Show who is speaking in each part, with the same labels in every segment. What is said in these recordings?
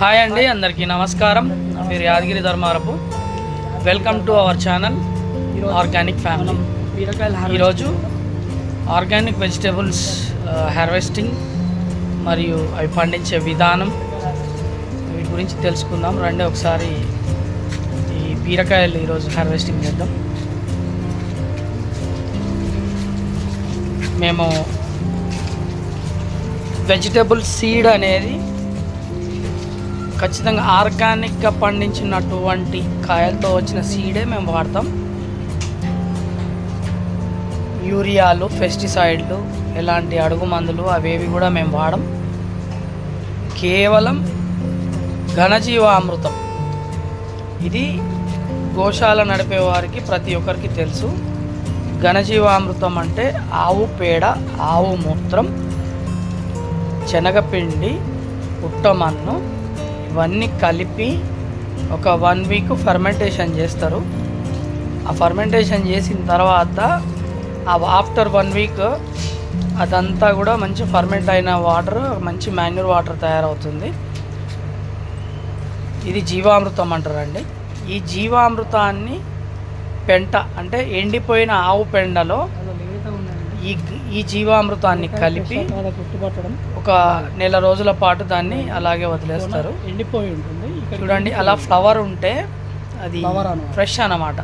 Speaker 1: Hi అండి అందరికీ నమస్కారం. మీరు Yadagiri Dharmarapu. Welcome to our channel organic family
Speaker 2: బీరకాయలు
Speaker 1: ఈరోజు ఆర్గానిక్ వెజిటేబుల్స్ హార్వెస్టింగ్ మరియు అవి పండించే విధానం వీటి గురించి తెలుసుకుందాం. రండి ఒకసారి ఈ బీరకాయలు ఈరోజు హార్వెస్టింగ్ చేద్దాం. మేము వెజిటేబుల్ సీడ్ అనేది ఖచ్చితంగా ఆర్గానిక్గా పండించినటువంటి కాయలతో వచ్చిన సీడే మేము వాడతాం. యూరియాలు పెస్టిసైడ్లు ఎలాంటి అడుగు మందులు అవేవి కూడా మేము వాడం. కేవలం ఘనజీవామృతం. ఇది గోశాల నడిపే వారికి ప్రతి ఒక్కరికి తెలుసు. ఘనజీవామృతం అంటే ఆవు పేడ ఆవు మూత్రం శనగపిండి పుట్టమన్ను ఇవన్నీ కలిపి ఒక వన్ వీక్ ఫర్మెంటేషన్ చేస్తారు. ఆ ఫర్మెంటేషన్ చేసిన తర్వాత ఆఫ్టర్ వన్ వీక్ అదంతా కూడా మంచి ఫర్మెంట్ అయిన వాటర్ మంచి మాన్యూర్ వాటర్ తయారవుతుంది. ఇది జీవామృతం అంటారండి. ఈ జీవామృతాన్ని పెంట అంటే ఎండిపోయిన ఆవు పెండలో ఈ ఈ జీవామృతాన్ని కలిపి ఒక నెల రోజుల పాటు దాన్ని అలాగే వదిలేస్తారు.
Speaker 2: ఎండిపోయి ఉంటుంది.
Speaker 1: చూడండి అలా ఫ్లవర్ ఉంటే అది. ఫ్రెష్ అన్నమాట.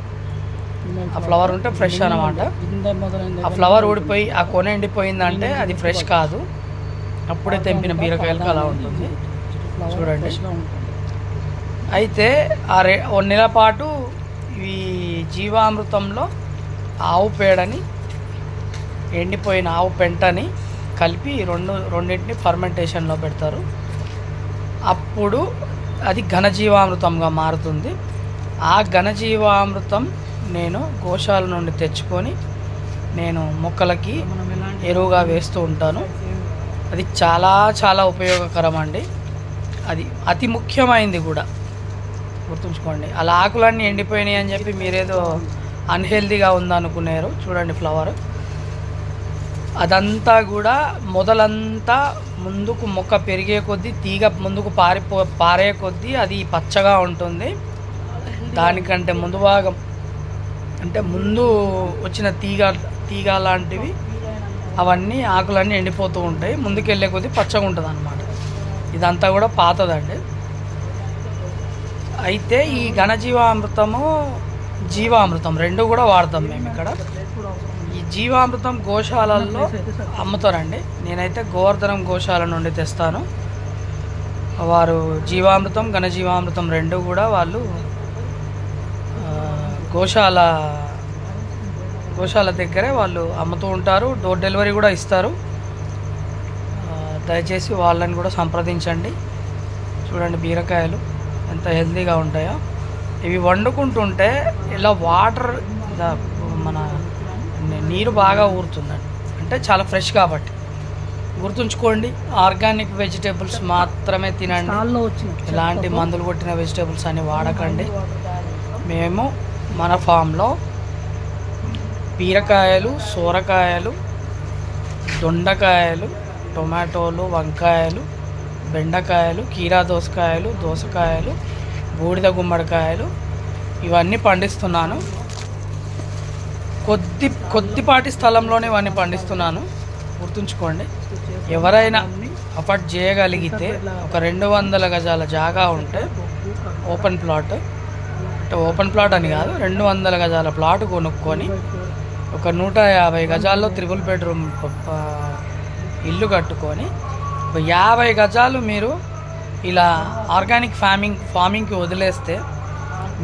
Speaker 1: ఆ ఫ్లవర్ ఉంటే ఫ్రెష్
Speaker 2: మొదలైన
Speaker 1: ఆ ఫ్లవర్ ఊడిపోయి ఆ కొన ఎండిపోయిందంటే అది ఫ్రెష్ కాదు. అప్పుడే తెంపిన బీరకాయలకు అలా ఉంటుంది. చూడండి. అయితే ఆ రె నెల పాటు ఈ జీవామృతంలో ఆవు పేడని ఎండిపోయిన ఆవు పెంటని కలిపి రెండు రెండింటిని ఫర్మెంటేషన్లో పెడతారు. అప్పుడు అది ఘనజీవామృతంగా మారుతుంది. ఆ ఘనజీవామృతం నేను గోశాల నుండి తెచ్చుకొని నేను మొక్కలకి ఎరువుగా వేస్తూ ఉంటాను. అది చాలా చాలా ఉపయోగకరం అండి అది అతి ముఖ్యమైనది కూడా. గుర్తుంచుకోండి. అలా ఆకులన్నీ ఎండిపోయినాయి అని చెప్పి మీరేదో అన్హెల్దీగా ఉందనుకున్నారు చూడండి ఫ్లవర్ అదంతా కూడా మొదలంతా ముందుకు మొక్క పెరిగే కొద్దీ తీగ ముందుకు పారిపో పారే కొద్దీ అది పచ్చగా ఉంటుంది. దానికంటే ముందు భాగం అంటే ముందు వచ్చిన తీగ తీగ లాంటివి అవన్నీ ఆకులన్నీ ఎండిపోతూ ఉంటాయి. ముందుకెళ్ళే కొద్దీ పచ్చగా ఉంటుంది అనమాట ఇదంతా కూడా పాతదండి. అయితే ఈ ఘనజీవామృతము జీవామృతం రెండు కూడా వాడతాం మేము ఇక్కడ జీవామృతం గోశాలల్లో అమ్ముతారండి. నేనైతే గోవర్ధనం గోశాల నుండి తెస్తాను. వారు జీవామృతం ఘనజీవామృతం రెండు కూడా వాళ్ళు గోశాల గోశాల దగ్గరే వాళ్ళు అమ్ముతూ ఉంటారు. డోర్ డెలివరీ కూడా ఇస్తారు. దయచేసి వాళ్ళని కూడా సంప్రదించండి. చూడండి బీరకాయలు ఎంత హెల్తీగా ఉంటాయో. ఇవి వండుకుంటుంటే ఇలా వాటర్ మన నీరు బాగా ఊరుతుందండి. అంటే చాలా ఫ్రెష్ కాబట్టి. గుర్తుంచుకోండి ఆర్గానిక్ వెజిటేబుల్స్ మాత్రమే తినండి. ఎలాంటి మందులు కొట్టిన వెజిటేబుల్స్ అని వాడకండి. మేము మన ఫామ్లో బీరకాయలు సోరకాయలు దొండకాయలు టొమాటోలు వంకాయలు బెండకాయలు కీరా దోసకాయలు దోసకాయలు బూడిద గుమ్మడికాయలు ఇవన్నీ పండిస్తున్నాను. కొద్ది కొద్దిపాటి స్థలంలోనే ఇవన్నీ పండిస్తున్నాను. గుర్తుంచుకోండి. ఎవరైనా అఫర్ట్ చేయగలిగితే ఒక రెండు వందల గజాల జాగా ఉంటే ఓపెన్ ప్లాట్. అంటే ఓపెన్ ప్లాట్ అని కాదు రెండు వందల గజాల ప్లాట్ కొనుక్కొని ఒక నూట యాభై గజాల్లో త్రిపుల్ బెడ్రూమ్ ఇల్లు కట్టుకొని ఒక యాభై గజాలు మీరు ఇలా ఆర్గానిక్ ఫార్మింగ్ ఫార్మింగ్కి వదిలేస్తే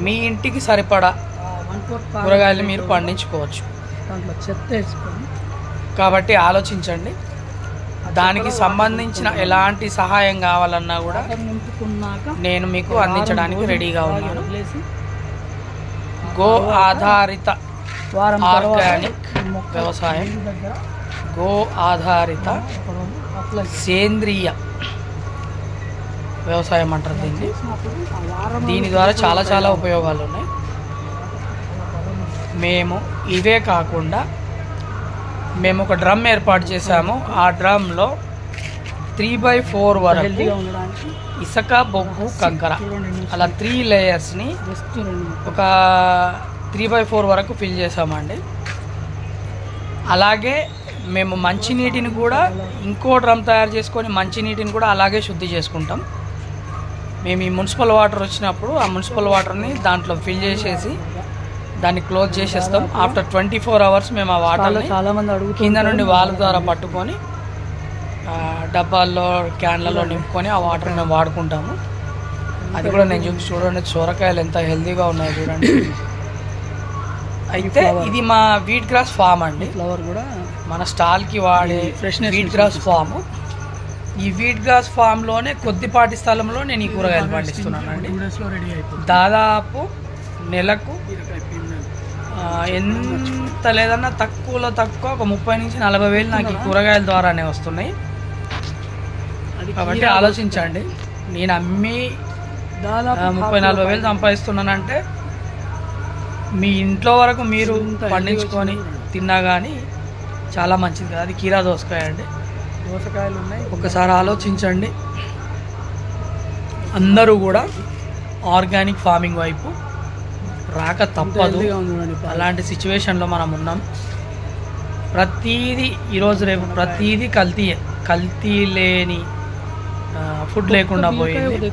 Speaker 1: మీ ఇంటికి సరిపడా కూరగాయలు మీరు పండించుకోవచ్చు.
Speaker 2: దాంట్లో చెత్త వేసుకొని
Speaker 1: కాబట్టి ఆలోచించండి. దానికి సంబంధించిన ఎలాంటి సహాయం కావాలన్నా కూడా నేను మీకు అందించడానికి రెడీగా ఉన్నాను. గో ఆధారిత ఆర్గానిక్ వ్యవసాయం. గో ఆధారిత సేంద్రియ వ్యవసాయం అంటారు దీన్ని. దీని ద్వారా చాలా చాలా ఉపయోగాలు ఉన్నాయి. మేము ఇవే కాకుండా మేము ఒక డ్రమ్ ఏర్పాటు చేశాము. ఆ డ్రమ్లో త్రీ బై ఫోర్ వరకు ఇసుక బొగ్గు కంకర అలా త్రీ లేయర్స్ని ఒక త్రీ బై ఫోర్ వరకు ఫిల్ చేసామండి అలాగే మేము మంచినీటిని కూడా ఇంకో డ్రమ్ తయారు చేసుకొని మంచినీటిని కూడా అలాగే శుద్ధి చేసుకుంటాం. మేము ఈ మున్సిపల్ వాటర్ వచ్చినప్పుడు ఆ మున్సిపల్ వాటర్ని దాంట్లో ఫిల్ చేసేసి దాన్ని క్లోజ్ చేసేస్తాం. ఆఫ్టర్ ట్వంటీ ఫోర్ అవర్స్ మేము ఆ వాటర్ని
Speaker 2: చాలా మంది అడుగుతూ
Speaker 1: కింద నుండి వాల్ ద్వారా పట్టుకొని డబ్బాల్లో క్యాన్లలో నింపుకొని ఆ వాటర్ మేము వాడుకుంటాము. అది కూడా నేను చూసి చూడండి సొరకాయలు ఎంత హెల్తీగా ఉన్నాయో చూడండి. అయితే ఇది మా వీట్ గ్రాస్ ఫామ్ అండి.
Speaker 2: ఫ్లవర్ కూడా
Speaker 1: మన స్టాల్కి వాడే
Speaker 2: Freshness
Speaker 1: వీట్ గ్రాస్ ఫామ్. ఈ వీట్ గ్రాస్ ఫామ్లోనే కొద్దిపాటి స్థలంలో నేను ఈ కూరగాయలు పండిస్తున్నాను అండి దాదాపు నెలకు. ఎంత లేదన్నా తక్కువలో తక్కువ ఒక ముప్పై నుంచి నలభై వేలు నాకు ఈ కూరగాయల ద్వారానే వస్తున్నాయి. కాబట్టి ఆలోచించండి. నేను అమ్మి ముప్పై నలభై వేలు సంపాదిస్తున్నానంటే మీ ఇంట్లో వరకు మీరు పండించుకొని తిన్నా కానీ చాలా మంచిది కదా. అది కీరా దోసకాయ అండి.
Speaker 2: దోసకాయలు ఉన్నాయి.
Speaker 1: ఒకసారి ఆలోచించండి. అందరూ కూడా ఆర్గానిక్ ఫార్మింగ్ వైపు రాక తప్పదు. అలాంటి సిచ్యువేషన్లో మనం ఉన్నాం. ప్రతీది ఈరోజు రేపు ప్రతీది కల్తీ కల్తీ లేని ఫుడ్ లేకుండా పోయింది.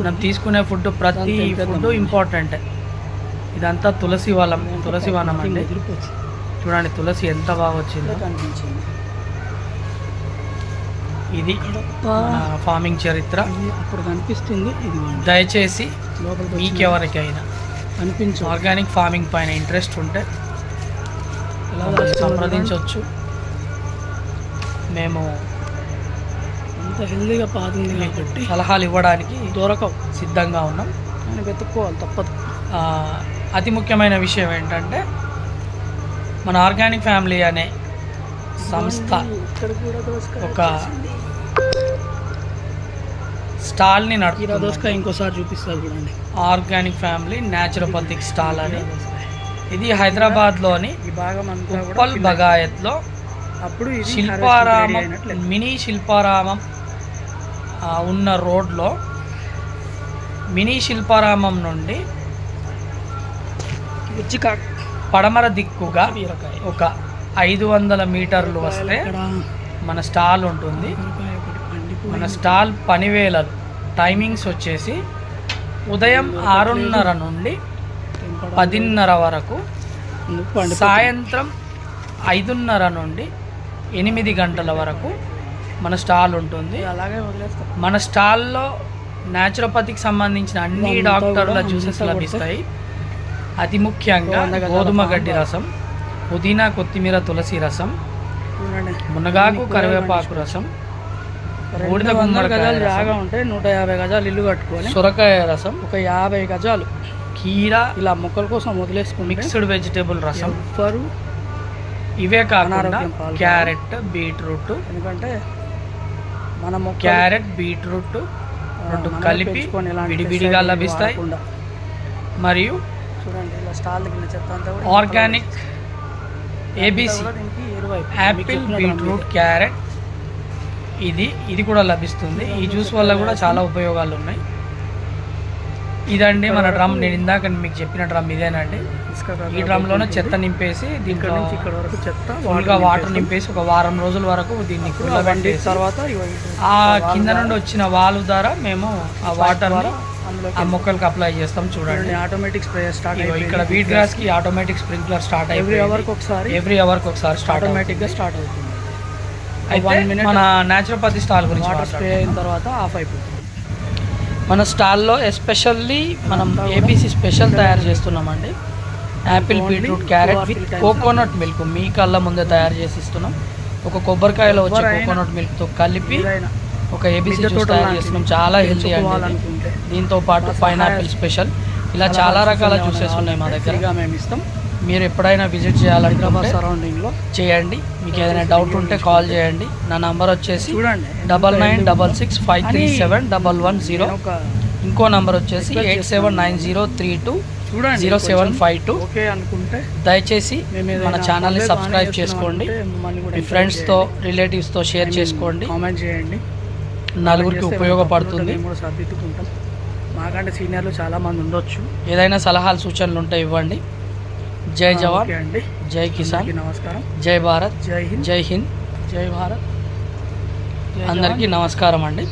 Speaker 1: మనం తీసుకునే ఫుడ్ ప్రతి ఫుడ్ ఇంపార్టెంట్ ఇదంతా తులసి వనం తులసి వనం అండి. చూడండి తులసి ఎంత బాగా వచ్చిందో. ఇది ఫార్మింగ్ చరిత్ర.
Speaker 2: అప్పుడు కనిపిస్తుంది.
Speaker 1: దయచేసి మీకెవరికైనా
Speaker 2: కనిపించు
Speaker 1: ఆర్గానిక్ ఫార్మింగ్ పైన ఇంట్రెస్ట్ ఉంటే సంప్రదించవచ్చు. మేము
Speaker 2: అంత హెల్తీగా పాతుంది కాబట్టి
Speaker 1: సలహాలు ఇవ్వడానికి
Speaker 2: దొరకవు.
Speaker 1: సిద్ధంగా ఉన్నాం.
Speaker 2: కానీ వెతుక్కోవాలి తప్పదు.
Speaker 1: అతి ముఖ్యమైన విషయం ఏంటంటే మన ఆర్గానిక్ ఫ్యామిలీ అనే సంస్థ ఒక స్టాల్ని నడుపుతుంది
Speaker 2: దోసకాయ ఇంకోసారి చూపిస్తారు చూడండి.
Speaker 1: ఆర్గానిక్ ఫ్యామిలీ న్యాచురోపతిక్ స్టాల్ అని. ఇది హైదరాబాద్లోని
Speaker 2: ఈ
Speaker 1: ఉప్పల్ బగాయత్లో
Speaker 2: అప్పుడు
Speaker 1: శిల్పారామం మినీ శిల్పారామం ఉన్న రోడ్లో మినీ శిల్పారామం నుండి పడమర దిక్కుగా ఒక ఐదు వందల మీటర్లు వస్తే మన స్టాల్ ఉంటుంది. మన స్టాల్ పనివేళలు టైమింగ్స్ వచ్చేసి ఉదయం ఆరున్నర నుండి పదిన్నర వరకు? సాయంత్రం ఐదున్నర నుండి ఎనిమిది గంటల వరకు మన స్టాల్ ఉంటుంది
Speaker 2: అలాగే
Speaker 1: మన స్టాల్లో న్యాచురోపతికి సంబంధించిన అన్ని డాక్టర్ల జ్యూసెస్ లభిస్తాయి అతి ముఖ్యంగా గోధుమ గడ్డి. రసం పుదీనా కొత్తిమీర తులసి రసం మునగాకు కరివేపాకు రసం బూడిద
Speaker 2: వందల
Speaker 1: గుమ్మడికాయ
Speaker 2: గజాలు. జాగా ఉంటే నూట యాభై గజాలు ఇల్లు కట్టుకొని
Speaker 1: సొరకాయ రసం.
Speaker 2: ఒక యాభై గజాలు.
Speaker 1: కీరా.
Speaker 2: ఇలా మొక్కల కోసం వదిలేసుకుంటే
Speaker 1: మిక్స్డ్ వెజిటేబుల్ రసం.
Speaker 2: ఎవ్వరు
Speaker 1: ఇవే కాకుండా క్యారెట్ బీట్రూట్.
Speaker 2: ఎందుకంటే మన మొక్క
Speaker 1: క్యారెట్ బీట్రూట్ రెండు కలిపి విడివిడిగా లభిస్తాయి. మరియు
Speaker 2: చూడండి ఇలా స్టాల్ కింద చెత్త
Speaker 1: organic ABC apple beetroot carrot. ఇది ఇది కూడా లభిస్తుంది. ఈ జ్యూస్ వల్ల కూడా చాలా ఉపయోగాలు ఉన్నాయి. ఇదండి మన డ్రమ్. నేను ఇందాక మీకు చెప్పిన డ్రమ్ ఇదేనండి. ఈ డ్రమ్లోనే చెత్త నింపేసి
Speaker 2: ఇక్కడ
Speaker 1: దీంట్లో
Speaker 2: నుంచి ఇక్కడ వరకు చెత్త
Speaker 1: ఫుల్గా వాటర్ నింపేసి ఒక వారం రోజుల వరకు దీన్ని
Speaker 2: తర్వాత
Speaker 1: ఆ కింద నుండి వచ్చిన వాల్వ్ ద్వారా మేము ఆ వాటర్ ఆ మొక్కలకు అప్లై చేస్తాం చూడండి.
Speaker 2: ఆటోమేటిక్ స్ప్రే స్టార్ట్
Speaker 1: ఇక్కడ వీట్ గ్రాస్కి ఆటోమేటిక్ స్ప్రింక్లర్ స్టార్ట్
Speaker 2: ఎవ్రీ
Speaker 1: అయిపోయి
Speaker 2: అవర్కి ఒకసారి
Speaker 1: ఎవ్రీ అవర్కి ఒకసారి స్టార్ట్
Speaker 2: ఆటోమేటిక్గా స్టార్ట్ అవుతుంది.
Speaker 1: మన న్యాచురోపతి స్టాల్ గురించి
Speaker 2: వాటర్ స్ప్రే. అయిన తర్వాత ఆఫ్ అయిపోతుంది.
Speaker 1: మన స్టాల్లో ఎస్పెషల్లీ మనం ఏబీసీ స్పెషల్ తయారు చేస్తున్నామండి. Apple beetroot carrot with. Coconut milk మీ కళ్ళ ముందే తయారు చేసి ఇస్తున్నాం ఒక కొబ్బరికాయలో వచ్చే కోకోనట్ మిల్క్తో కలిపి ఒక ఏబీసీ జ్యూస్ తయారు చేస్తున్నాం. చాలా హెల్తీ అండి దీంతో పాటు పైనాపిల్ స్పెషల్ ఇలా చాలా రకాల జ్యూసెస్ ఉన్నాయి మా దగ్గర.
Speaker 2: మేము ఇస్తాం.
Speaker 1: మీరు ఎప్పుడైనా విజిట్
Speaker 2: హైదరాబాద్
Speaker 1: చేయాలనుకుంటే
Speaker 2: సరౌండింగ్లో.
Speaker 1: చేయండి. మీకు ఏదైనా డౌట్ ఉంటే కాల్ చేయండి. నా నంబర్ వచ్చేసి
Speaker 2: చూడండి.
Speaker 1: Double nine double six five three seven double one zero ఇంకో నంబర్ వచ్చేసి eight seven nine zero three two
Speaker 2: చూడండి
Speaker 1: zero seven five two
Speaker 2: okay అనుకుంటే
Speaker 1: దయచేసి మన ఛానల్ని సబ్స్క్రైబ్ చేసుకోండి. మీ ఫ్రెండ్స్తో రిలేటివ్స్తో షేర్. చేసుకోండి.
Speaker 2: కామెంట్ చేయండి.
Speaker 1: నలుగురికి ఉపయోగపడుతుంది.
Speaker 2: మాకంటే సీనియర్లు చాలా మంది ఉండొచ్చు.
Speaker 1: ఏదైనా సలహాలు సూచనలు ఉంటే ఇవ్వండి. జై జవాన్
Speaker 2: అండి.
Speaker 1: జై కిసాన్
Speaker 2: నమస్కారం.
Speaker 1: జై భారత్
Speaker 2: జై హింద్.
Speaker 1: జై హింద్
Speaker 2: జై భారత్.
Speaker 1: అందరికీ నమస్కారం అండి.